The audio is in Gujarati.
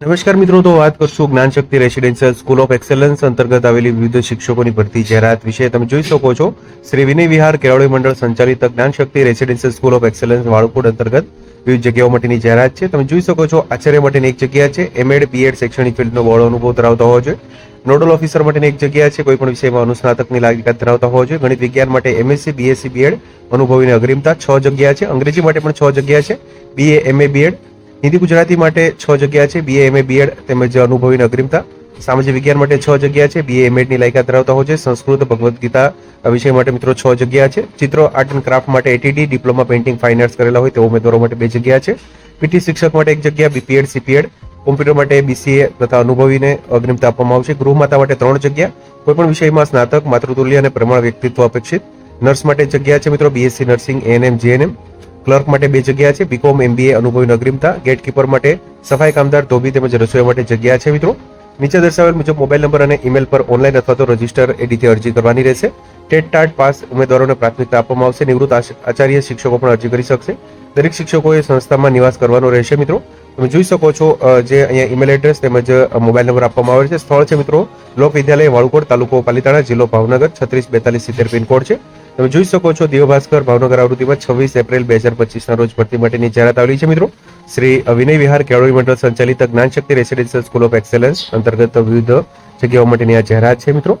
નમસ્કાર મિત્રો, તો વાત કરશું Gyan Shakti residential school of excellence અંતર્ગત આવેલી વિવિધ શિક્ષકોની ભરતી જાહેરાત વિશે. તમે જોઈ શકો છો, શ્રી વિનય વિહાર કેળવણી મંડળ સંચાલિત Gyan Shakti residential school of excellence Valukod અંતર્ગત વિવિધ જગ્યાઓ માટેની જાહેરાત છે. તમે જોઈ શકો છો, આચાર્ય માટેની એક જગ્યા છે એમએડ બીએડ શૈક્ષણિક ફિલ્ડનો બહોળો અનુભવ ધરાવતા હોવો જોઈએ નોડલ ઓફિસર માટેની એક જગ્યા છે, કોઈ પણ વિષયમાં અનુસ્નાતકની લાયકાત ધરાવતા હોવો જોઈએ ગણિત વિજ્ઞાન માટે એમએસસી બીએસસી બીએડ અનુભવીને અગ્રિમતા છ જગ્યા છે. અંગ્રેજી માટે પણ છ જગ્યા છે BA MA BEd Hindi Gujarati માટે છ જગ્યા છે બીએ એમએ બીએડ તેમજ અનુભવીને અગ્રિમતા. સામાજિક વિજ્ઞાન માટે છ જગ્યા છે બીએ એમએડની લાયકાત ધરાવતા હોય છે, સંસ્કૃત, ભગવદ્ ગીતા વિષય માટે મિત્રો છ જગ્યા છે. ચિત્રો, આર્ટ એન્ડ ક્રાફ્ટ માટે ATD diploma, painting, fine arts કરેલા હોય તેવા ઉમેદવારો માટે બે જગ્યા છે. પીટી શિક્ષક માટે એક જગ્યા બીપીએડ સીપીએડ કોમ્પ્યુટર માટે બીસીએ તથા અનુભવીને અગ્રિમતા આપવામાં આવશે. ગૃહમાતા માટે ત્રણ જગ્યા. કોઈપણ વિષયમાં સ્નાતક, માતૃતુલ્ય અને પ્રમાણ વ્યક્તિત્વ અપેક્ષિત. નર્સ માટે જગ્યા છે મિત્રો BSc nursing ANM GNM clerk માટે બે જગ્યા છે. બીકોમ એમબીએ અનુભવી અગ્રિમતા ગેટકીપર માટે સફાઈ કામદાર ધોબી તેમજ રસોઈ માટે જગ્યા છે મિત્રો. નીચે દર્શાવેલ મુજબ મોબાઈલ નંબર અને ઈમેલ પર ઓનલાઈન અથવા તો રજિસ્ટર એડીથી અરજી કરવાની રહેશે. ટેટ ટાટ પાસ ઉમેદવારોને પ્રાથમિકતા આપવામાં આવશે. નિવૃત્ત આચાર્ય શિક્ષકો પણ અરજી કરી શકશે. દરેક શિક્ષકોએ સંસ્થામાં નિવાસ કરવાનો રહેશે મિત્રો. તમે જોઈ શકો છો જે અહીંયા ઈમેલ એડ્રેસ તેમજ મોબાઈલ નંબર આપવામાં આવે છે. સ્થળ છે મિત્રો, લોક વિદ્યાલય વાળુકોડ તાલુકો પાલીતાણા, જિલ્લો ભાવનગર, છત્રીસ બેતાલીસ સિત્તેર પિનકોડ છે. તમે જોઈ શકો છો, દેવભાસ્કર ભાવનગર આવૃત્તિમાં છવ્વીસ એપ્રિલ બે હજાર પચીસના રોજ ભરતી માટેની જાહેરાત આવેલી છે મિત્રો. શ્રી વિનય વિહાર કેળવણી મંડળ સંચાલિત Gyan Shakti residential school of excellence અંતર્ગત વિવિધ જગ્યાઓ માટેની આ જાહેરાત છે મિત્રો.